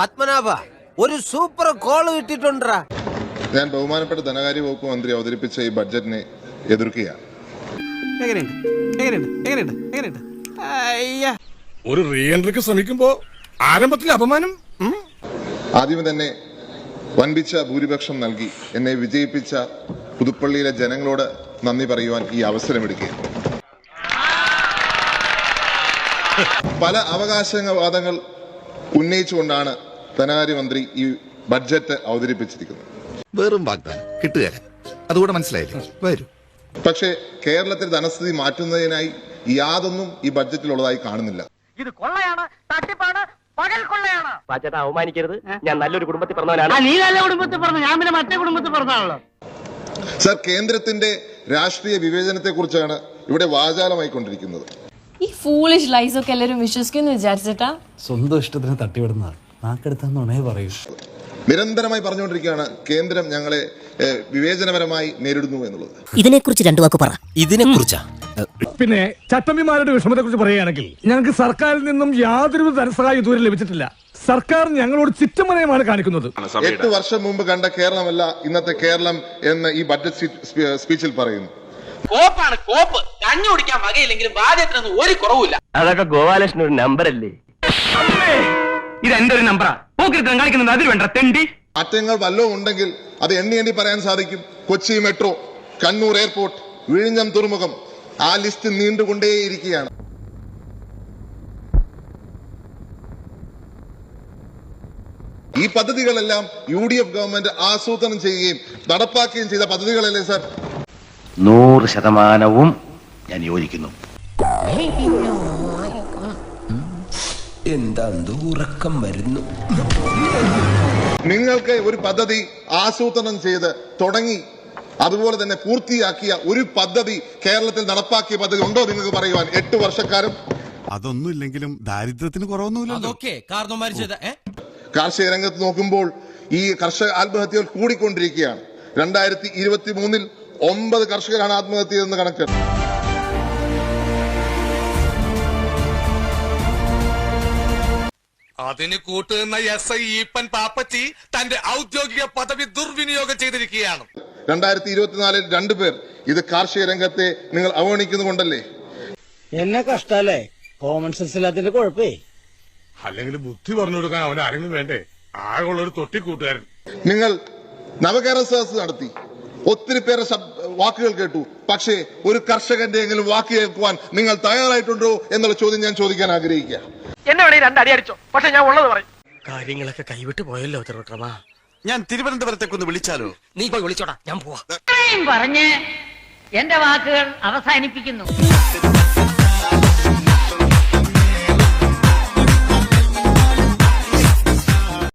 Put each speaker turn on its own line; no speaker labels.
പത്മനാഭ ഒരു super call കിട്ടിട്ടുണ്ടാ
ഞാൻ ബഹുമാനപ്പെട്ട ധനകാര്യ വകുപ്പ് മന്ത്രി അവതരിപ്പിച്ച ഈ ബഡ്ജറ്റിനെ എതിർക്കുകയാണ്.
ഒരു റീഎൻട്രിക്ക് ശ്രമിക്കുമ്പോ ആരംഭത്തിൽ അപമാനം?
ആദ്യം തന്നെ വൻപിച്ച ഭൂരിപക്ഷം നൽകി. എന്നെ വിജയിപ്പിച്ച പുതുപ്പള്ളിയിലെ ജനങ്ങളോട് നന്ദി പറയുവാൻ ഈ അവസരമെടുക്കുക പല അവകാശവാദങ്ങൾ ഉന്നയിച്ചുകൊണ്ടാണ് ധനകാര്യമന്ത്രി ഈ ബഡ്ജറ്റ് അവതരിപ്പിച്ചിരിക്കുന്നത്
വെറും വാഗ്ദാനം. കിട്ടുകയല്ല. അതുകൂടെ മനസ്സിലായില്ലേ? വരും.
പക്ഷേ കേരളത്തിൽ ധനസ്ഥിതി മാറ്റുന്നതിനായി യാതൊന്നും ഈ ബഡ്ജറ്റിൽ ഉള്ളതായി കാണുന്നില്ല.
ഇത് കൊള്ളയാണ് തട്ടിപ്പാണ് പകൽ കൊള്ളയാണ്.
പാച്ചേട്ടാ അവമാനിക്കരുത്. ഞാൻ നല്ലൊരു കുടുംബത്തിൽ പറഞ്ഞവനാണ്.
നീ നല്ല കുടുംബത്തിൽ പറഞ്ഞു? ഞാൻ പിന്നെ മറ്റേ കുടുംബത്തിൽ പറഞ്ഞാണല്ലോ
സർ കേന്ദ്രത്തിന്റെ രാഷ്ട്രീയ വിവേചനത്തെ കുറിച്ചാണ് ഇവിടെ വാചാലമായിക്കൊണ്ടിരിക്കുന്നത്.
ഈ ഫൂളിഷ് ലൈസ് ഒക്കെ എല്ലാവരും വിശ്വസിക്കുന്നു വിചാരിച്ചിട്ടാ?
സ്വന്തം ഇഷ്ടത്തിന് തട്ടിവിടുന്ന നാക്കെടുത്താന്നുണേ പറയൂ.
നിരന്തരമായി പറഞ്ഞുകൊണ്ടിരിക്കുകയാണ് കേന്ദ്രം ഞങ്ങളെ വിവേചനപരമായി നേരിടുന്നു എന്നുള്ളത്.
ഇതിനെക്കുറിച്ച് രണ്ടു വാക്ക് പറ.
ഇതിനെ കുറിച്ചാ
പിന്നെ ചട്ടമ്പിമാരുടെ വിഷമത്തെ കുറിച്ച് പറയുകയാണെങ്കിൽ ഞങ്ങൾക്ക് സർക്കാരിൽ നിന്നും യാതൊരു ധനസഹായം ഇതുവരെ ലഭിച്ചിട്ടില്ല. സർക്കാർ ഞങ്ങളോട് ചിറ്റമനയമാണ് കാണിക്കുന്നത്.
എട്ട് വർഷം മുമ്പ് കണ്ട കേരളമല്ല ഇന്നത്തെ കേരളം എന്ന് ഈ ബഡ്ജറ്റ് സ്പീ- സ്പീ- സ്പീച്ചിൽ പറയുന്നു.
കോപ്പാണ് കോപ്പ്. കഞ്ഞി കുടിക്കാൻ വകയില്ലെങ്കിലും ബാധ്യത്തിനൊന്നും ഒരു കുറവില്ല
അതൊക്കെ ഗോപാലകൃഷ്ണൻ ഒരു നമ്പർ അല്ലേ? ഇത് എന്റെ ഒരു നമ്പറാ? പോക്കിരുത്തം കാണിക്കുന്നത് അതിൽ വേണ്ട തെണ്ടി.
മാറ്റങ്ങൾ വല്ലതും ഉണ്ടെങ്കിൽ അത് എണ്ണി എണ്ണി പറയാൻ സാധിക്കും. കൊച്ചി മെട്രോ കണ്ണൂർ എയർപോർട്ട് വിഴിഞ്ഞം തുറമുഖം ആ ലിസ്റ്റ് നീണ്ടുകൊണ്ടേയിരിക്കുകയാണ്. ഈ പദ്ധതികളെല്ലാം യു ഡി എഫ് ഗവൺമെന്റ് ആസൂത്രണം ചെയ്യുകയും നടപ്പാക്കുകയും ചെയ്ത പദ്ധതികളല്ലേ സാർ?
നൂറ് ശതമാനവും ഞാൻ യോജിക്കുന്നു.
എന്താ ഉറക്കം വരുന്നു.
നിങ്ങൾക്ക് ഒരു പദ്ധതി ആസൂത്രണം ചെയ്ത് തുടങ്ങി അതുപോലെ തന്നെ പൂർത്തിയാക്കിയ ഒരു പദ്ധതി കേരളത്തിൽ നടപ്പാക്കിയ പദ്ധതി ഉണ്ടോ നിങ്ങൾക്ക് പറയുവാൻ? എട്ട് വർഷക്കാരും?
അതൊന്നുമില്ലെങ്കിലും ദാരിദ്ര്യത്തിന് കുറവൊന്നുമില്ലല്ലോ.
കാർഷിക രംഗത്ത് നോക്കുമ്പോൾ ഈ കർഷക ആത്മഹത്യകൾ കൂടിക്കൊണ്ടിരിക്കുകയാണ്. രണ്ടായിരത്തി ഇരുപത്തി മൂന്നിൽ ഒമ്പത് കർഷകരാണ് ആത്മഹത്യ ചെയ്തെന്ന് കണക്ക്.
അതിന് കൂട്ടുനിന്ന എസ് ഐ ഈപ്പൻ പാപ്പച്ചി തന്റെ ഔദ്യോഗിക പദവി ദുർവിനിയോഗം ചെയ്തിരിക്കുകയാണ്.
രണ്ടായിരത്തി ഇരുപത്തിനാലിൽ രണ്ടുപേർ ഇത് കാർഷിക രംഗത്തെ നിങ്ങൾ അവഗണിക്കുന്നുണ്ടല്ലേ
എന്നെ കഷ്ടല്ലേ? കോമൺ സെൻസ് ഇല്ലാത്തിന്റെ കുഴപ്പേ.
അല്ലെങ്കിൽ ബുദ്ധി പറഞ്ഞു കൊടുക്കാൻ അവൻ ആരെങ്കിലും വേണ്ടേ? ആകെ ഒരു തൊട്ടിക്കൂട്ടുകാരൻ.
നിങ്ങൾ നവകേരള സദസ് നടത്തി. ഒത്തിരി പേരെ വാക്കുകൾ കേട്ടു. പക്ഷേ ഒരു കർഷകന്റെ എങ്കിലും വാക്ക് കേൾക്കുവാൻ നിങ്ങൾ തയ്യാറായിട്ടുണ്ടോ എന്നുള്ള ചോദ്യം ഞാൻ ചോദിക്കാൻ ആഗ്രഹിക്കുക.
എന്നെ വേണേ രണ്ടടി അടിച്ചോ. പക്ഷെ ഞാൻ ഉള്ളത് പറയും.
കാര്യങ്ങളൊക്കെ കൈവിട്ട് പോയല്ലോ തിരുവക്രമാ
ഞാൻ തിരുവനന്തപുരത്തേക്കൊന്ന് വിളിച്ചാലോ?
നീ പോയി വിളിച്ചോടാ ഞാൻ പോവാ.
പറഞ്ഞ് എന്റെ വാക്കുകൾ അവസാനിപ്പിക്കുന്നു.